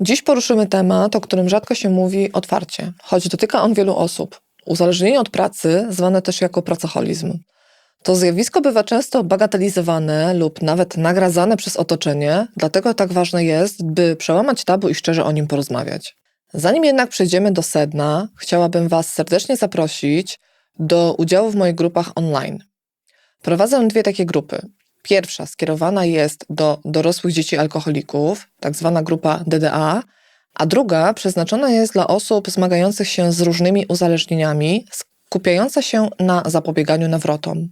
Dziś poruszymy temat, o którym rzadko się mówi otwarcie, choć dotyka on wielu osób. Uzależnienie od pracy, zwane też jako pracoholizm. To zjawisko bywa często bagatelizowane lub nawet nagradzane przez otoczenie, dlatego tak ważne jest, by przełamać tabu i szczerze o nim porozmawiać. Zanim jednak przejdziemy do sedna, chciałabym Was serdecznie zaprosić do udziału w moich grupach online. Prowadzę dwie takie grupy. Pierwsza skierowana jest do dorosłych dzieci alkoholików, tak zwana grupa DDA, a druga przeznaczona jest dla osób zmagających się z różnymi uzależnieniami, skupiająca się na zapobieganiu nawrotom.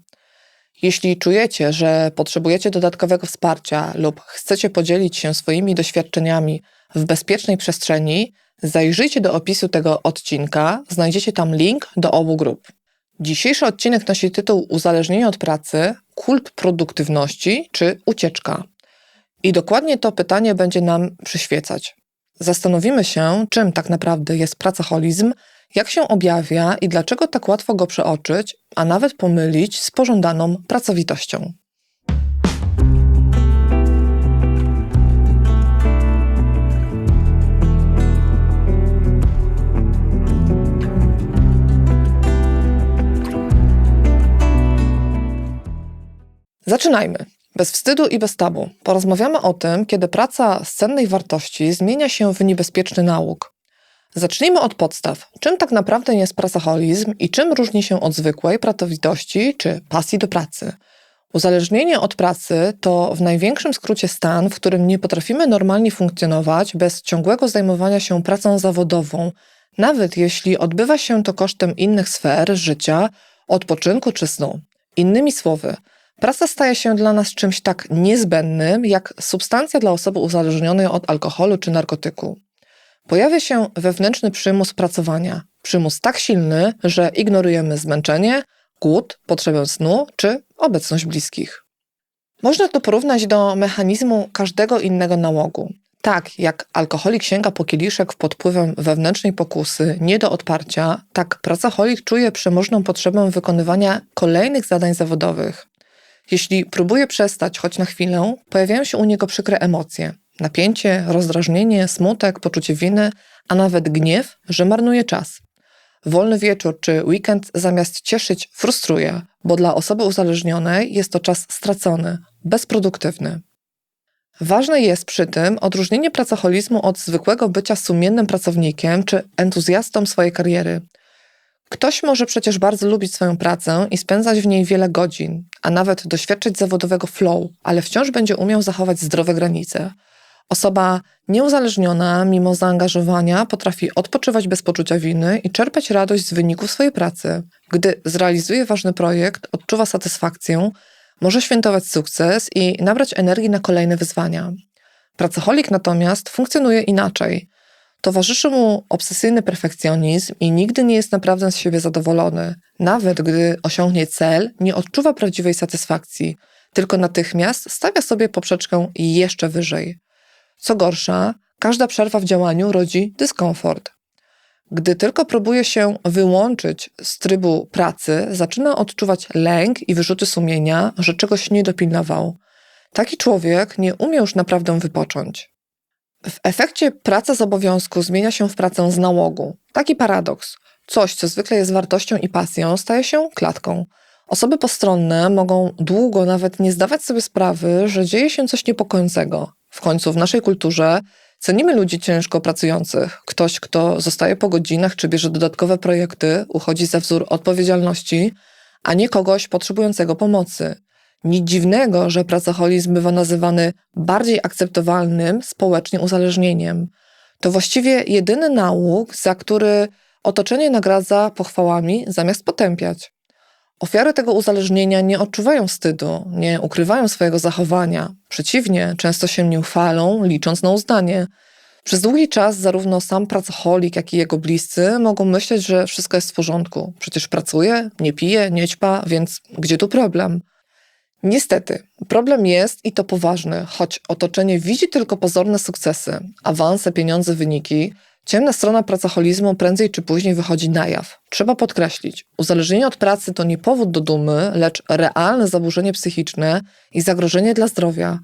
Jeśli czujecie, że potrzebujecie dodatkowego wsparcia lub chcecie podzielić się swoimi doświadczeniami w bezpiecznej przestrzeni, zajrzyjcie do opisu tego odcinka, znajdziecie tam link do obu grup. Dzisiejszy odcinek nosi tytuł Uzależnienie od pracy, kult produktywności czy ucieczka. I dokładnie to pytanie będzie nam przyświecać. Zastanowimy się, czym tak naprawdę jest pracoholizm, jak się objawia i dlaczego tak łatwo go przeoczyć, a nawet pomylić z pożądaną pracowitością. Zaczynajmy. Bez wstydu i bez tabu. Porozmawiamy o tym, kiedy praca z cennej wartości zmienia się w niebezpieczny nałóg. Zacznijmy od podstaw. Czym tak naprawdę jest pracoholizm i czym różni się od zwykłej pracowitości czy pasji do pracy? Uzależnienie od pracy to w największym skrócie stan, w którym nie potrafimy normalnie funkcjonować bez ciągłego zajmowania się pracą zawodową, nawet jeśli odbywa się to kosztem innych sfer życia, odpoczynku czy snu. Innymi słowy, Praca staje się dla nas czymś tak niezbędnym, jak substancja dla osoby uzależnionej od alkoholu czy narkotyku. Pojawia się wewnętrzny przymus pracowania. Przymus tak silny, że ignorujemy zmęczenie, głód, potrzebę snu czy obecność bliskich. Można to porównać do mechanizmu każdego innego nałogu. Tak jak alkoholik sięga po kieliszek pod wpływem wewnętrznej pokusy, nie do odparcia, tak pracoholik czuje przemożną potrzebę wykonywania kolejnych zadań zawodowych. Jeśli próbuje przestać choć na chwilę, pojawiają się u niego przykre emocje. Napięcie, rozdrażnienie, smutek, poczucie winy, a nawet gniew, że marnuje czas. Wolny wieczór czy weekend zamiast cieszyć frustruje, bo dla osoby uzależnionej jest to czas stracony, bezproduktywny. Ważne jest przy tym odróżnienie pracoholizmu od zwykłego bycia sumiennym pracownikiem czy entuzjastą swojej kariery. Ktoś może przecież bardzo lubić swoją pracę i spędzać w niej wiele godzin, a nawet doświadczyć zawodowego flow, ale wciąż będzie umiał zachować zdrowe granice. Osoba nieuzależniona, mimo zaangażowania, potrafi odpoczywać bez poczucia winy i czerpać radość z wyników swojej pracy. Gdy zrealizuje ważny projekt, odczuwa satysfakcję, może świętować sukces i nabrać energii na kolejne wyzwania. Pracoholik natomiast funkcjonuje inaczej. Towarzyszy mu obsesyjny perfekcjonizm i nigdy nie jest naprawdę z siebie zadowolony. Nawet gdy osiągnie cel, nie odczuwa prawdziwej satysfakcji, tylko natychmiast stawia sobie poprzeczkę jeszcze wyżej. Co gorsza, każda przerwa w działaniu rodzi dyskomfort. Gdy tylko próbuje się wyłączyć z trybu pracy, zaczyna odczuwać lęk i wyrzuty sumienia, że czegoś nie dopilnował. Taki człowiek nie umie już naprawdę wypocząć. W efekcie praca z obowiązku zmienia się w pracę z nałogu. Taki paradoks. Coś, co zwykle jest wartością i pasją, staje się klatką. Osoby postronne mogą długo nawet nie zdawać sobie sprawy, że dzieje się coś niepokojącego. W końcu w naszej kulturze cenimy ludzi ciężko pracujących. Ktoś, kto zostaje po godzinach czy bierze dodatkowe projekty, uchodzi za wzór odpowiedzialności, a nie kogoś potrzebującego pomocy. Nic dziwnego, że pracoholizm bywa nazywany bardziej akceptowalnym społecznie uzależnieniem. To właściwie jedyny nauk, za który otoczenie nagradza pochwałami zamiast potępiać. Ofiary tego uzależnienia nie odczuwają wstydu, nie ukrywają swojego zachowania. Przeciwnie, często się nim chwalą, licząc na uznanie. Przez długi czas zarówno sam pracoholik, jak i jego bliscy mogą myśleć, że wszystko jest w porządku. Przecież pracuje, nie pije, nie ćpa, więc gdzie tu problem? Niestety, problem jest i to poważny, choć otoczenie widzi tylko pozorne sukcesy, awanse, pieniądze, wyniki. Ciemna strona pracoholizmu prędzej czy później wychodzi na jaw. Trzeba podkreślić, uzależnienie od pracy to nie powód do dumy, lecz realne zaburzenie psychiczne i zagrożenie dla zdrowia.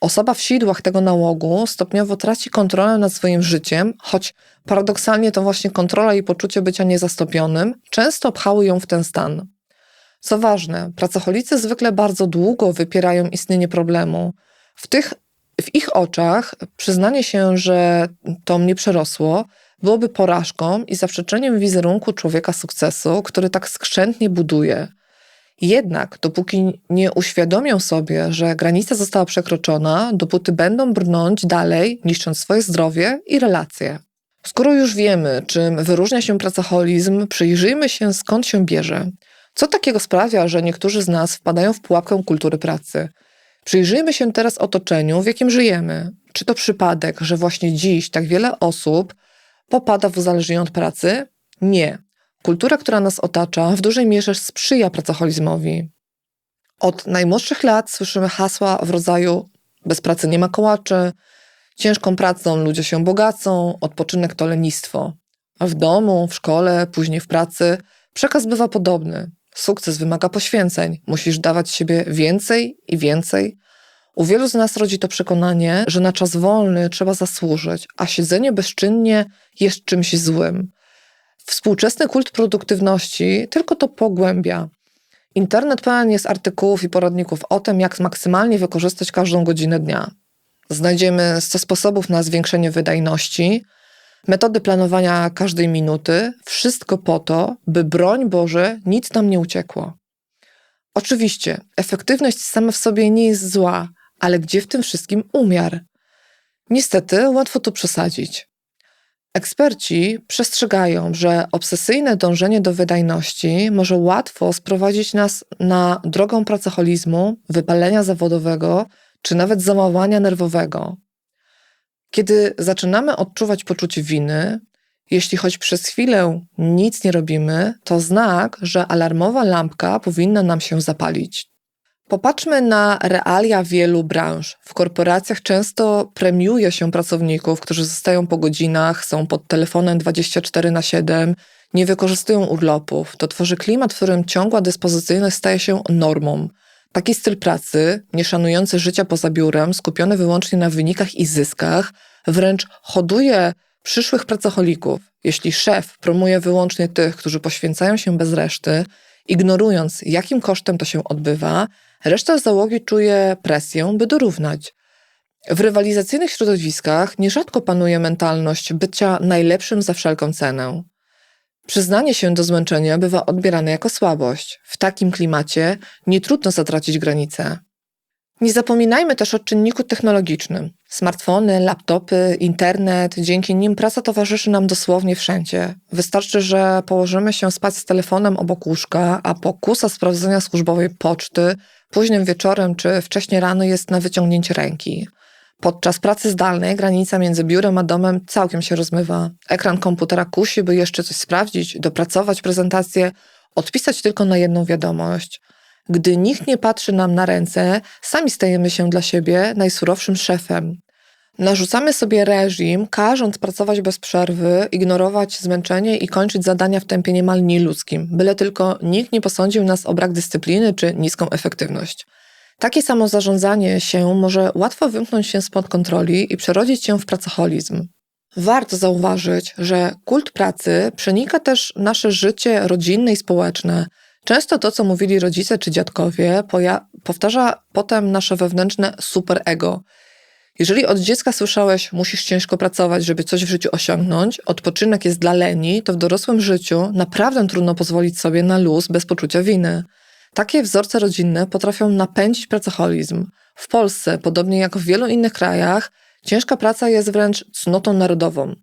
Osoba w sidłach tego nałogu stopniowo traci kontrolę nad swoim życiem, choć paradoksalnie to właśnie kontrola i poczucie bycia niezastopionym często pchały ją w ten stan. Co ważne, pracocholicy zwykle bardzo długo wypierają istnienie problemu. W, tych, w ich oczach przyznanie się, że to mnie przerosło, byłoby porażką i zaprzeczeniem wizerunku człowieka sukcesu, który tak skrzętnie buduje. Jednak dopóki nie uświadomią sobie, że granica została przekroczona, dopóty będą brnąć dalej, niszcząc swoje zdrowie i relacje. Skoro już wiemy, czym wyróżnia się pracoholizm, przyjrzyjmy się skąd się bierze. Co takiego sprawia, że niektórzy z nas wpadają w pułapkę kultury pracy? Przyjrzyjmy się teraz otoczeniu, w jakim żyjemy. Czy to przypadek, że właśnie dziś tak wiele osób popada w uzależnienie od pracy? Nie. Kultura, która nas otacza, w dużej mierze sprzyja pracoholizmowi. Od najmłodszych lat słyszymy hasła w rodzaju bez pracy nie ma kołaczy, ciężką pracą ludzie się bogacą, odpoczynek to lenistwo. A w domu, w szkole, później w pracy przekaz bywa podobny. Sukces wymaga poświęceń, musisz dawać siebie więcej i więcej. U wielu z nas rodzi to przekonanie, że na czas wolny trzeba zasłużyć, a siedzenie bezczynnie jest czymś złym. Współczesny kult produktywności tylko to pogłębia. Internet pełen jest artykułów i poradników o tym, jak maksymalnie wykorzystać każdą godzinę dnia. Znajdziemy 100 sposobów na zwiększenie wydajności, metody planowania każdej minuty, wszystko po to, by broń Boże nic nam nie uciekło. Oczywiście, efektywność sama w sobie nie jest zła, ale gdzie w tym wszystkim umiar? Niestety, łatwo tu przesadzić. Eksperci przestrzegają, że obsesyjne dążenie do wydajności może łatwo sprowadzić nas na drogę pracoholizmu, wypalenia zawodowego czy nawet załamania nerwowego. Kiedy zaczynamy odczuwać poczucie winy, jeśli choć przez chwilę nic nie robimy, to znak, że alarmowa lampka powinna nam się zapalić. Popatrzmy na realia wielu branż. W korporacjach często premiuje się pracowników, którzy zostają po godzinach, są pod telefonem 24 na 7, nie wykorzystują urlopów. To tworzy klimat, w którym ciągła dyspozycyjność staje się normą. Taki styl pracy, nie szanujący życia poza biurem, skupiony wyłącznie na wynikach i zyskach, wręcz hoduje przyszłych pracocholików. Jeśli szef promuje wyłącznie tych, którzy poświęcają się bez reszty, ignorując jakim kosztem to się odbywa, reszta załogi czuje presję, by dorównać. W rywalizacyjnych środowiskach nierzadko panuje mentalność bycia najlepszym za wszelką cenę. Przyznanie się do zmęczenia bywa odbierane jako słabość. W takim klimacie nie trudno zatracić granice. Nie zapominajmy też o czynniku technologicznym. Smartfony, laptopy, internet, dzięki nim praca towarzyszy nam dosłownie wszędzie. Wystarczy, że położymy się spać z telefonem obok łóżka, a pokusa sprawdzenia służbowej poczty późnym wieczorem czy wcześnie rano jest na wyciągnięcie ręki. Podczas pracy zdalnej granica między biurem a domem całkiem się rozmywa. Ekran komputera kusi, by jeszcze coś sprawdzić, dopracować prezentację, odpisać tylko na jedną wiadomość. Gdy nikt nie patrzy nam na ręce, sami stajemy się dla siebie najsurowszym szefem. Narzucamy sobie reżim, każąc pracować bez przerwy, ignorować zmęczenie i kończyć zadania w tempie niemal nieludzkim, byle tylko nikt nie posądził nas o brak dyscypliny czy niską efektywność. Takie samo zarządzanie się może łatwo wymknąć się spod kontroli i przerodzić się w pracoholizm. Warto zauważyć, że kult pracy przenika też nasze życie rodzinne i społeczne. Często to, co mówili rodzice czy dziadkowie, powtarza potem nasze wewnętrzne superego. Jeżeli od dziecka słyszałeś, musisz ciężko pracować, żeby coś w życiu osiągnąć, odpoczynek jest dla leni, to w dorosłym życiu naprawdę trudno pozwolić sobie na luz bez poczucia winy. Takie wzorce rodzinne potrafią napędzić pracoholizm. W Polsce, podobnie jak w wielu innych krajach, ciężka praca jest wręcz cnotą narodową.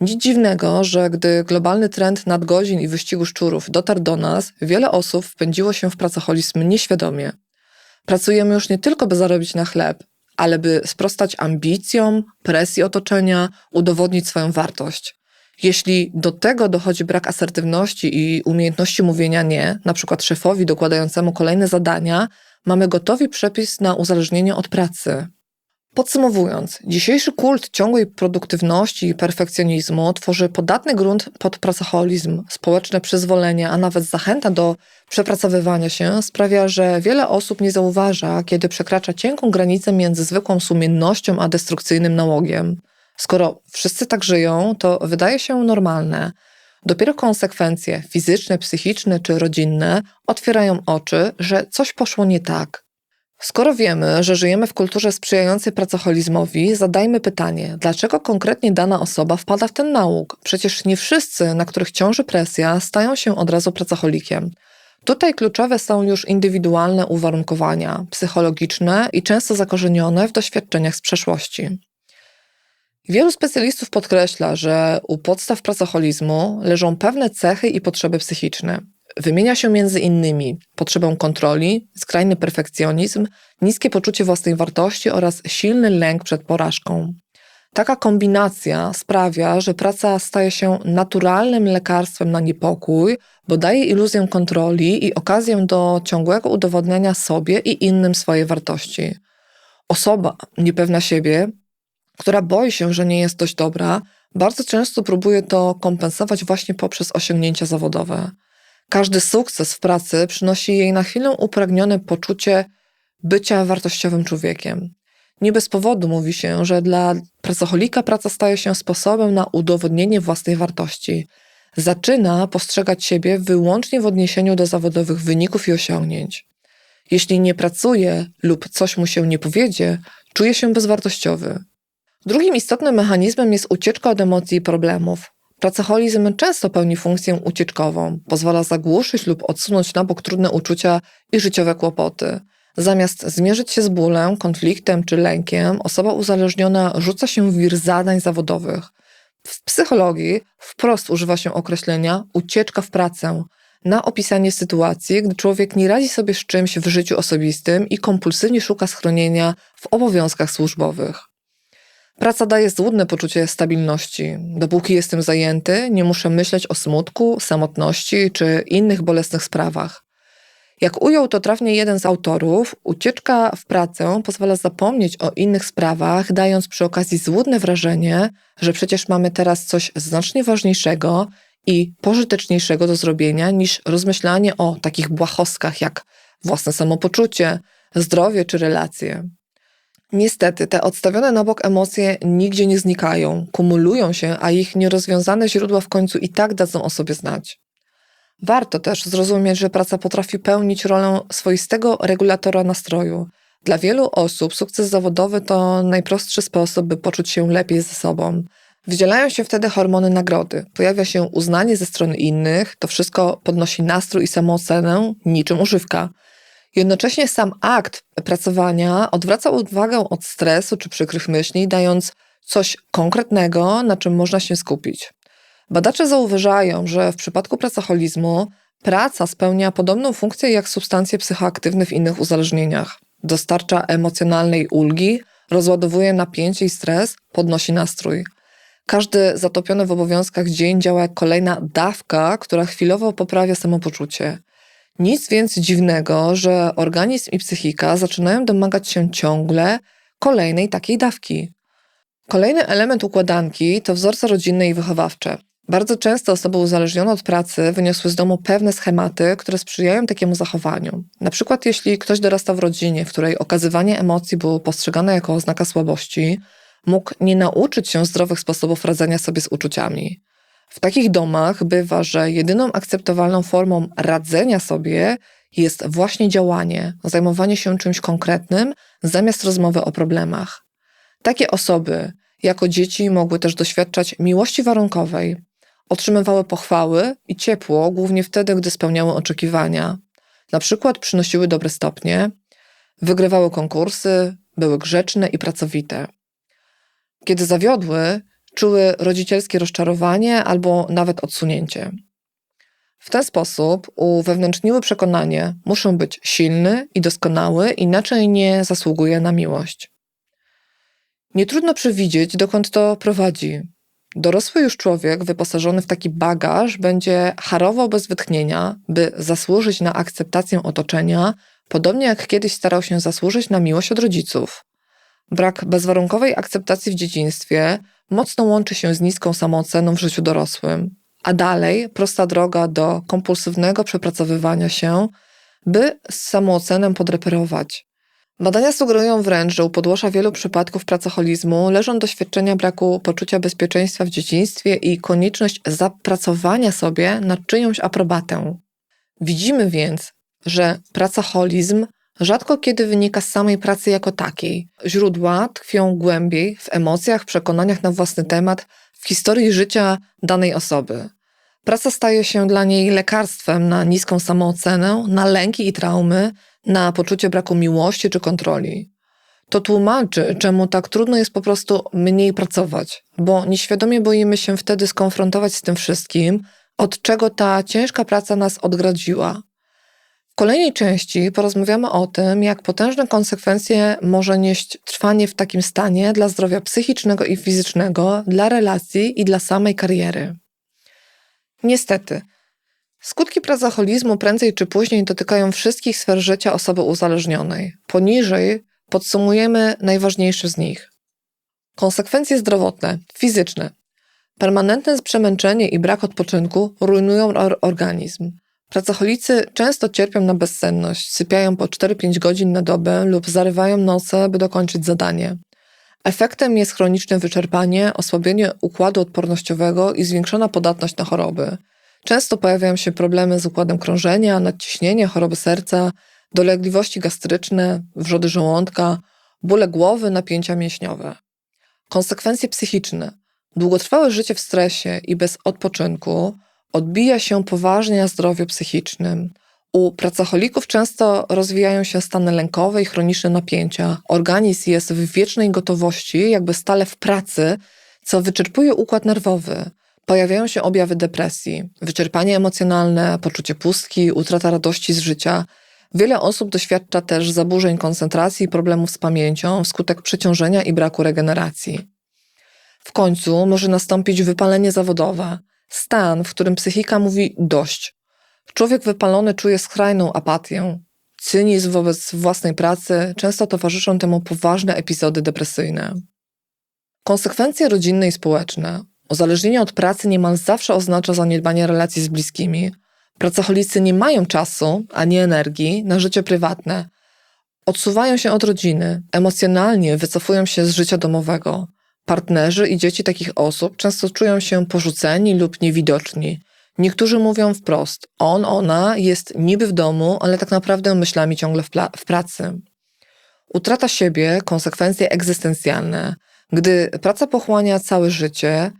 Nic dziwnego, że gdy globalny trend nadgodzin i wyścigu szczurów dotarł do nas, wiele osób wpędziło się w pracoholizm nieświadomie. Pracujemy już nie tylko by zarobić na chleb, ale by sprostać ambicjom, presji otoczenia, udowodnić swoją wartość. Jeśli do tego dochodzi brak asertywności i umiejętności mówienia nie, na przykład szefowi dokładającemu kolejne zadania, mamy gotowy przepis na uzależnienie od pracy. Podsumowując, dzisiejszy kult ciągłej produktywności i perfekcjonizmu tworzy podatny grunt pod pracoholizm, społeczne przyzwolenie, a nawet zachęta do przepracowywania się sprawia, że wiele osób nie zauważa, kiedy przekracza cienką granicę między zwykłą sumiennością a destrukcyjnym nałogiem. Skoro wszyscy tak żyją, to wydaje się normalne. Dopiero konsekwencje fizyczne, psychiczne czy rodzinne otwierają oczy, że coś poszło nie tak. Skoro wiemy, że żyjemy w kulturze sprzyjającej pracoholizmowi, zadajmy pytanie, dlaczego konkretnie dana osoba wpada w ten nauk? Przecież nie wszyscy, na których ciąży presja, stają się od razu pracocholikiem. Tutaj kluczowe są już indywidualne uwarunkowania, psychologiczne i często zakorzenione w doświadczeniach z przeszłości. Wielu specjalistów podkreśla, że u podstaw pracoholizmu leżą pewne cechy i potrzeby psychiczne. Wymienia się między innymi potrzebę kontroli, skrajny perfekcjonizm, niskie poczucie własnej wartości oraz silny lęk przed porażką. Taka kombinacja sprawia, że praca staje się naturalnym lekarstwem na niepokój, bo daje iluzję kontroli i okazję do ciągłego udowodniania sobie i innym swojej wartości. Osoba niepewna siebie, która boi się, że nie jest dość dobra, bardzo często próbuje to kompensować właśnie poprzez osiągnięcia zawodowe. Każdy sukces w pracy przynosi jej na chwilę upragnione poczucie bycia wartościowym człowiekiem. Nie bez powodu mówi się, że dla pracocholika praca staje się sposobem na udowodnienie własnej wartości. Zaczyna postrzegać siebie wyłącznie w odniesieniu do zawodowych wyników i osiągnięć. Jeśli nie pracuje lub coś mu się nie powiedzie, czuje się bezwartościowy. Drugim istotnym mechanizmem jest ucieczka od emocji i problemów. Pracoholizm często pełni funkcję ucieczkową, pozwala zagłuszyć lub odsunąć na bok trudne uczucia i życiowe kłopoty. Zamiast zmierzyć się z bólem, konfliktem czy lękiem, osoba uzależniona rzuca się w wir zadań zawodowych. W psychologii wprost używa się określenia ucieczka w pracę na opisanie sytuacji, gdy człowiek nie radzi sobie z czymś w życiu osobistym i kompulsywnie szuka schronienia w obowiązkach służbowych. Praca daje złudne poczucie stabilności. Dopóki jestem zajęty, nie muszę myśleć o smutku, samotności czy innych bolesnych sprawach. Jak ujął to trafnie jeden z autorów, ucieczka w pracę pozwala zapomnieć o innych sprawach, dając przy okazji złudne wrażenie, że przecież mamy teraz coś znacznie ważniejszego i pożyteczniejszego do zrobienia niż rozmyślanie o takich błahostkach jak własne samopoczucie, zdrowie czy relacje. Niestety, te odstawione na bok emocje nigdzie nie znikają, kumulują się, a ich nierozwiązane źródła w końcu i tak dadzą o sobie znać. Warto też zrozumieć, że praca potrafi pełnić rolę swoistego regulatora nastroju. Dla wielu osób sukces zawodowy to najprostszy sposób, by poczuć się lepiej ze sobą. Wydzielają się wtedy hormony nagrody, pojawia się uznanie ze strony innych, to wszystko podnosi nastrój i samoocenę niczym używka. Jednocześnie sam akt pracowania odwraca uwagę od stresu czy przykrych myśli, dając coś konkretnego, na czym można się skupić. Badacze zauważają, że w przypadku pracoholizmu praca spełnia podobną funkcję jak substancje psychoaktywne w innych uzależnieniach. Dostarcza emocjonalnej ulgi, rozładowuje napięcie i stres, podnosi nastrój. Każdy zatopiony w obowiązkach dzień działa jak kolejna dawka, która chwilowo poprawia samopoczucie. Nic więc dziwnego, że organizm i psychika zaczynają domagać się ciągle kolejnej takiej dawki. Kolejny element układanki to wzorce rodzinne i wychowawcze. Bardzo często osoby uzależnione od pracy wyniosły z domu pewne schematy, które sprzyjają takiemu zachowaniu. Na przykład, jeśli ktoś dorasta w rodzinie, w której okazywanie emocji było postrzegane jako oznaka słabości, mógł nie nauczyć się zdrowych sposobów radzenia sobie z uczuciami. W takich domach bywa, że jedyną akceptowalną formą radzenia sobie jest właśnie działanie, zajmowanie się czymś konkretnym zamiast rozmowy o problemach. Takie osoby jako dzieci mogły też doświadczać miłości warunkowej, otrzymywały pochwały i ciepło głównie wtedy, gdy spełniały oczekiwania. Na przykład przynosiły dobre stopnie, wygrywały konkursy, były grzeczne i pracowite. Kiedy zawiodły, czuły rodzicielskie rozczarowanie albo nawet odsunięcie. W ten sposób uwewnętrzniły przekonanie, muszę być silny i doskonały, inaczej nie zasługuję na miłość. Nie trudno przewidzieć, dokąd to prowadzi. Dorosły już człowiek wyposażony w taki bagaż będzie harował bez wytchnienia, by zasłużyć na akceptację otoczenia, podobnie jak kiedyś starał się zasłużyć na miłość od rodziców. Brak bezwarunkowej akceptacji w dzieciństwie mocno łączy się z niską samooceną w życiu dorosłym, a dalej prosta droga do kompulsywnego przepracowywania się, by z samooceną podreperować. Badania sugerują wręcz, że u podłoża wielu przypadków pracoholizmu leżą doświadczenia braku poczucia bezpieczeństwa w dzieciństwie i konieczność zapracowania sobie nad czyjąś aprobatę. Widzimy więc, że pracoholizm rzadko kiedy wynika z samej pracy jako takiej. Źródła tkwią głębiej w emocjach, przekonaniach na własny temat, w historii życia danej osoby. Praca staje się dla niej lekarstwem na niską samoocenę, na lęki i traumy, na poczucie braku miłości czy kontroli. To tłumaczy, czemu tak trudno jest po prostu mniej pracować, bo nieświadomie boimy się wtedy skonfrontować z tym wszystkim, od czego ta ciężka praca nas odgrodziła. W kolejnej części porozmawiamy o tym, jak potężne konsekwencje może nieść trwanie w takim stanie dla zdrowia psychicznego i fizycznego, dla relacji i dla samej kariery. Niestety, skutki pracoholizmu prędzej czy później dotykają wszystkich sfer życia osoby uzależnionej. Poniżej podsumujemy najważniejsze z nich. Konsekwencje zdrowotne, fizyczne. Permanentne przemęczenie i brak odpoczynku rujnują organizm. Pracocholicy często cierpią na bezsenność, sypiają po 4-5 godzin na dobę lub zarywają noce, by dokończyć zadanie. Efektem jest chroniczne wyczerpanie, osłabienie układu odpornościowego i zwiększona podatność na choroby. Często pojawiają się problemy z układem krążenia, nadciśnienie, choroby serca, dolegliwości gastryczne, wrzody żołądka, bóle głowy, napięcia mięśniowe. Konsekwencje psychiczne. Długotrwałe życie w stresie i bez odpoczynku odbija się poważnie na zdrowiu psychicznym. U pracocholików często rozwijają się stany lękowe i chroniczne napięcia. Organizm jest w wiecznej gotowości, jakby stale w pracy, co wyczerpuje układ nerwowy. Pojawiają się objawy depresji, wyczerpanie emocjonalne, poczucie pustki, utrata radości z życia. Wiele osób doświadcza też zaburzeń koncentracji i problemów z pamięcią wskutek przeciążenia i braku regeneracji. W końcu może nastąpić wypalenie zawodowe, stan, w którym psychika mówi dość. Człowiek wypalony czuje skrajną apatię. Cynizm wobec własnej pracy często towarzyszą temu poważne epizody depresyjne. Konsekwencje rodzinne i społeczne. Uzależnienie od pracy niemal zawsze oznacza zaniedbanie relacji z bliskimi. Pracocholicy nie mają czasu ani energii na życie prywatne. Odsuwają się od rodziny, emocjonalnie wycofują się z życia domowego. Partnerzy i dzieci takich osób często czują się porzuceni lub niewidoczni. Niektórzy mówią wprost: on, ona jest niby w domu, ale tak naprawdę myślami ciągle w, w pracy. Utrata siebie, konsekwencje egzystencjalne. Gdy praca pochłania całe życie,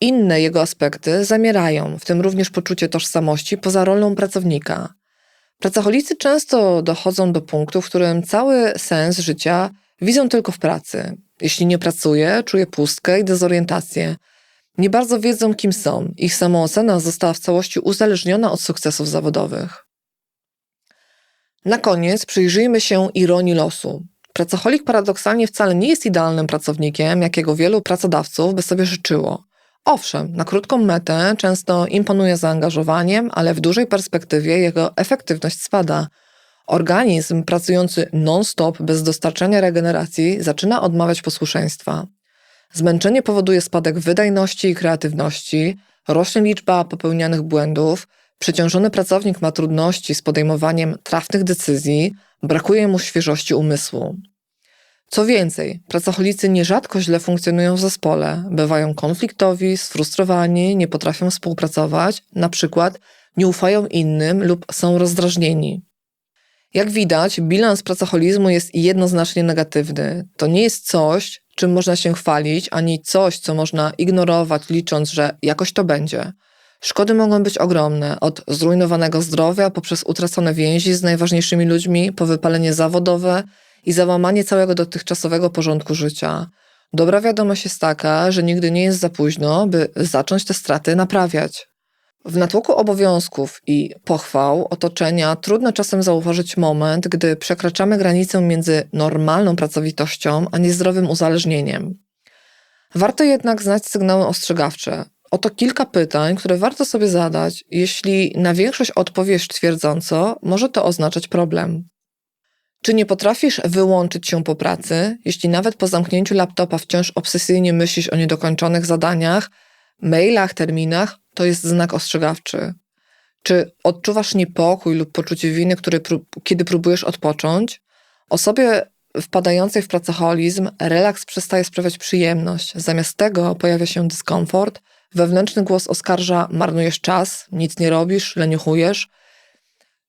inne jego aspekty zamierają, w tym również poczucie tożsamości poza rolą pracownika. Pracocholicy często dochodzą do punktu, w którym cały sens życia widzą tylko w pracy. Jeśli nie pracuje, czuje pustkę i dezorientację. Nie bardzo wiedzą, kim są. Ich samoocena została w całości uzależniona od sukcesów zawodowych. Na koniec przyjrzyjmy się ironii losu. Pracocholik paradoksalnie wcale nie jest idealnym pracownikiem, jakiego wielu pracodawców by sobie życzyło. Owszem, na krótką metę często imponuje zaangażowaniem, ale w dużej perspektywie jego efektywność spada – Organizm pracujący non-stop bez dostarczenia regeneracji zaczyna odmawiać posłuszeństwa. Zmęczenie powoduje spadek wydajności i kreatywności, rośnie liczba popełnianych błędów, przeciążony pracownik ma trudności z podejmowaniem trafnych decyzji, brakuje mu świeżości umysłu. Co więcej, pracocholicy nierzadko źle funkcjonują w zespole, bywają konfliktowi, sfrustrowani, nie potrafią współpracować, na przykład nie ufają innym lub są rozdrażnieni. Jak widać, bilans pracoholizmu jest jednoznacznie negatywny. To nie jest coś, czym można się chwalić, ani coś, co można ignorować, licząc, że jakoś to będzie. Szkody mogą być ogromne, od zrujnowanego zdrowia poprzez utracone więzi z najważniejszymi ludźmi, po wypalenie zawodowe i załamanie całego dotychczasowego porządku życia. Dobra wiadomość jest taka, że nigdy nie jest za późno, by zacząć te straty naprawiać. W natłoku obowiązków i pochwał otoczenia trudno czasem zauważyć moment, gdy przekraczamy granicę między normalną pracowitością a niezdrowym uzależnieniem. Warto jednak znać sygnały ostrzegawcze. Oto kilka pytań, które warto sobie zadać. Jeśli na większość odpowiesz twierdząco, może to oznaczać problem. Czy nie potrafisz wyłączyć się po pracy, jeśli nawet po zamknięciu laptopa wciąż obsesyjnie myślisz o niedokończonych zadaniach, mailach, terminach? To jest znak ostrzegawczy. Czy odczuwasz niepokój lub poczucie winy, który, kiedy próbujesz odpocząć? Osobie wpadającej w pracoholizm relaks przestaje sprawiać przyjemność. Zamiast tego pojawia się dyskomfort, wewnętrzny głos oskarża: marnujesz czas, nic nie robisz, leniuchujesz.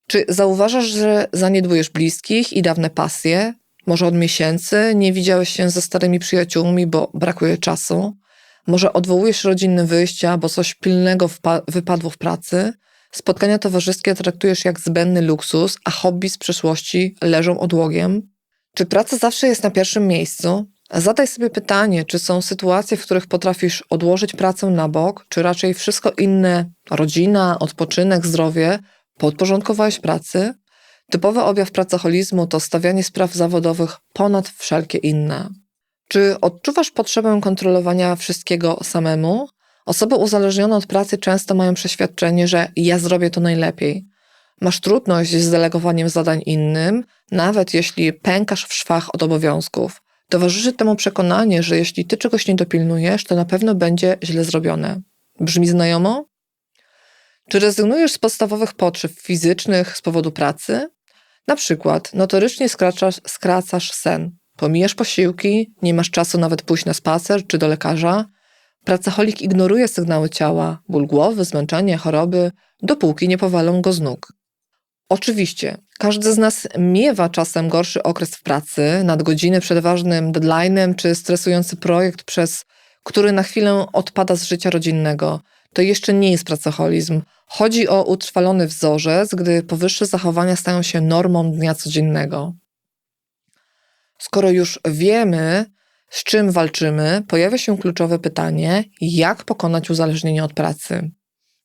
Czy zauważasz, że zaniedbujesz bliskich i dawne pasje? Może od miesięcy nie widziałeś się ze starymi przyjaciółmi, bo brakuje czasu? Może odwołujesz rodzinne wyjścia, bo coś pilnego wypadło w pracy? Spotkania towarzyskie traktujesz jak zbędny luksus, a hobby z przeszłości leżą odłogiem? Czy praca zawsze jest na pierwszym miejscu? Zadaj sobie pytanie, czy są sytuacje, w których potrafisz odłożyć pracę na bok, czy raczej wszystko inne rodzina, odpoczynek, zdrowie podporządkowałeś pracy? Typowy objaw pracoholizmu to stawianie spraw zawodowych ponad wszelkie inne. Czy odczuwasz potrzebę kontrolowania wszystkiego samemu? Osoby uzależnione od pracy często mają przeświadczenie, że ja zrobię to najlepiej. Masz trudność z delegowaniem zadań innym, nawet jeśli pękasz w szwach od obowiązków. Towarzyszy temu przekonanie, że jeśli ty czegoś nie dopilnujesz, to na pewno będzie źle zrobione. Brzmi znajomo? Czy rezygnujesz z podstawowych potrzeb fizycznych z powodu pracy? Na przykład notorycznie skracasz, skracasz sen, pomijasz posiłki, nie masz czasu nawet pójść na spacer czy do lekarza. Pracocholik ignoruje sygnały ciała, ból głowy, zmęczenie, choroby, dopóki nie powalą go z nóg. Oczywiście, każdy z nas miewa czasem gorszy okres w pracy, nadgodziny przed ważnym deadline'em czy stresujący projekt, przez który na chwilę odpada z życia rodzinnego. To jeszcze nie jest pracoholizm. Chodzi o utrwalony wzorzec, gdy powyższe zachowania stają się normą dnia codziennego. Skoro już wiemy, z czym walczymy, pojawia się kluczowe pytanie: jak pokonać uzależnienie od pracy?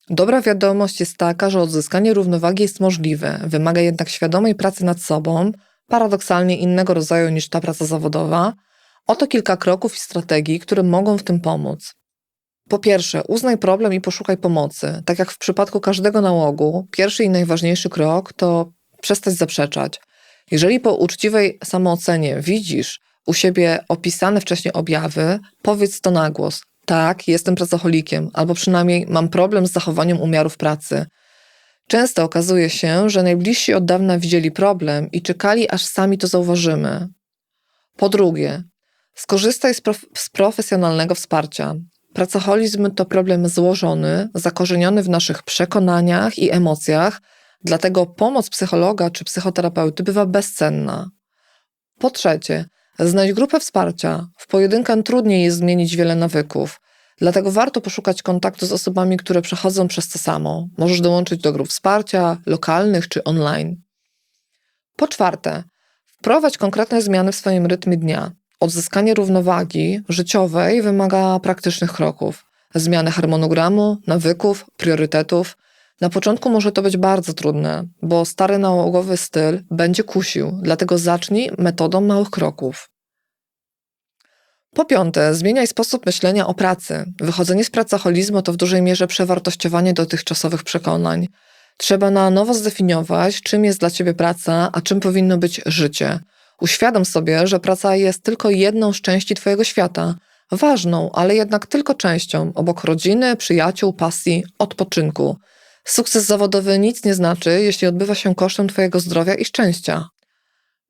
Dobra wiadomość jest taka, że odzyskanie równowagi jest możliwe, wymaga jednak świadomej pracy nad sobą, paradoksalnie innego rodzaju niż ta praca zawodowa. Oto kilka kroków i strategii, które mogą w tym pomóc. Po pierwsze, uznaj problem i poszukaj pomocy. Tak jak w przypadku każdego nałogu, pierwszy i najważniejszy krok to przestać zaprzeczać. Jeżeli po uczciwej samoocenie widzisz u siebie opisane wcześniej objawy, powiedz to na głos. Tak, jestem pracocholikiem, albo przynajmniej mam problem z zachowaniem umiarów pracy. Często okazuje się, że najbliżsi od dawna widzieli problem i czekali, aż sami to zauważymy. Po drugie, skorzystaj z, prof z profesjonalnego wsparcia. Pracoholizm to problem złożony, zakorzeniony w naszych przekonaniach i emocjach, dlatego pomoc psychologa czy psychoterapeuty bywa bezcenna. Po trzecie, znajdź grupę wsparcia. W pojedynkę trudniej jest zmienić wiele nawyków, dlatego warto poszukać kontaktu z osobami, które przechodzą przez to samo. Możesz dołączyć do grup wsparcia, lokalnych czy online. Po czwarte, wprowadź konkretne zmiany w swoim rytmie dnia. Odzyskanie równowagi życiowej wymaga praktycznych kroków. Zmiany harmonogramu, nawyków, priorytetów. Na początku może to być bardzo trudne, bo stary nałogowy styl będzie kusił, dlatego zacznij metodą małych kroków. Po piąte, zmieniaj sposób myślenia o pracy. Wychodzenie z pracoholizmu to w dużej mierze przewartościowanie dotychczasowych przekonań. Trzeba na nowo zdefiniować, czym jest dla ciebie praca, a czym powinno być życie. Uświadom sobie, że praca jest tylko jedną z części Twojego świata, ważną, ale jednak tylko częścią, obok rodziny, przyjaciół, pasji, odpoczynku. Sukces zawodowy nic nie znaczy, jeśli odbywa się kosztem Twojego zdrowia i szczęścia.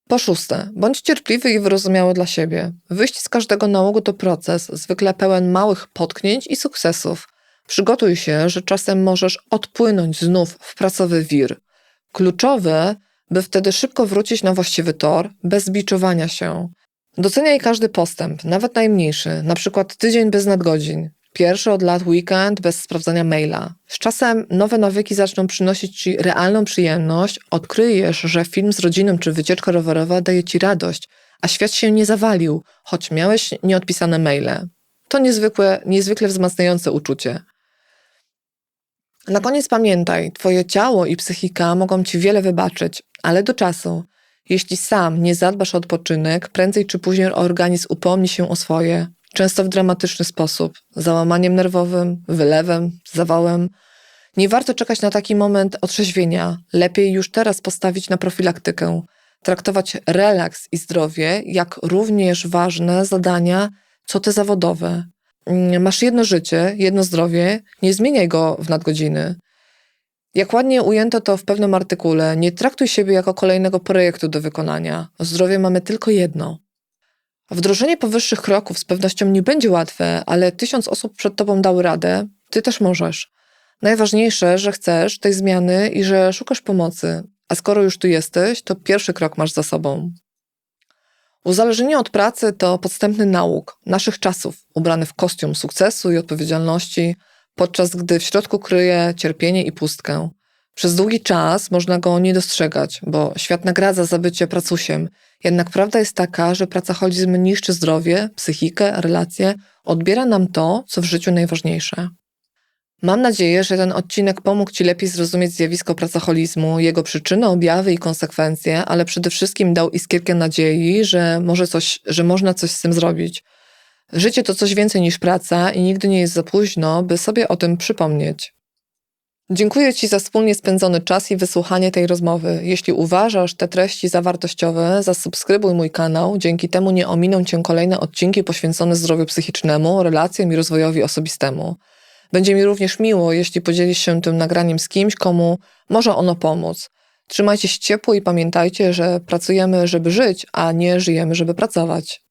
Po szóste, bądź cierpliwy i wyrozumiały dla siebie. Wyjść z każdego nałogu to proces, zwykle pełen małych potknięć i sukcesów. Przygotuj się, że czasem możesz odpłynąć znów w pracowy wir. Kluczowe by wtedy szybko wrócić na właściwy tor, bez biczowania się. Doceniaj każdy postęp, nawet najmniejszy, na przykład tydzień bez nadgodzin, pierwszy od lat weekend bez sprawdzania maila. Z czasem nowe nawyki zaczną przynosić ci realną przyjemność, odkryjesz, że film z rodziną czy wycieczka rowerowa daje ci radość, a świat się nie zawalił, choć miałeś nieodpisane maile. To niezwykłe, niezwykle wzmacniające uczucie. Na koniec pamiętaj, twoje ciało i psychika mogą ci wiele wybaczyć, ale do czasu. Jeśli sam nie zadbasz o odpoczynek, prędzej czy później organizm upomni się o swoje, często w dramatyczny sposób, załamaniem nerwowym, wylewem, zawałem. Nie warto czekać na taki moment otrzeźwienia. Lepiej już teraz postawić na profilaktykę. traktować relaks i zdrowie jak również ważne zadania, co te zawodowe. Mm, Masz jedno życie, jedno zdrowie, nie zmieniaj go w nadgodziny. Jak ładnie ujęto to w pewnym artykule, nie traktuj siebie jako kolejnego projektu do wykonania. Zdrowie mamy tylko jedno. Wdrożenie powyższych kroków z pewnością nie będzie łatwe, ale tysiąc osób przed tobą dały radę, ty też możesz. Najważniejsze, że chcesz tej zmiany i że szukasz pomocy, a skoro już tu jesteś, to pierwszy krok masz za sobą. Uzależnienie od pracy to podstępny nauk naszych czasów, ubrany w kostium sukcesu i odpowiedzialności, podczas gdy w środku kryje cierpienie i pustkę. Przez długi czas można go nie dostrzegać, bo świat nagradza za bycie pracusiem. Jednak prawda jest taka, że pracoholizm niszczy zdrowie, psychikę, relacje, odbiera nam to, co w życiu najważniejsze. Mam nadzieję, że ten odcinek pomógł Ci lepiej zrozumieć zjawisko pracoholizmu, jego przyczyny, objawy i konsekwencje, ale przede wszystkim dał iskierkę nadziei, że, może coś, że można coś z tym zrobić. Życie to coś więcej niż praca i nigdy nie jest za późno, by sobie o tym przypomnieć. Dziękuję Ci za wspólnie spędzony czas i wysłuchanie tej rozmowy. Jeśli uważasz te treści za wartościowe, zasubskrybuj mój kanał, dzięki temu nie ominą Cię kolejne odcinki poświęcone zdrowiu psychicznemu, relacjom i rozwojowi osobistemu. Będzie mi również miło, jeśli podzielisz się tym nagraniem z kimś, komu może ono pomóc. Trzymajcie się ciepło i pamiętajcie, że pracujemy, żeby żyć, a nie żyjemy, żeby pracować.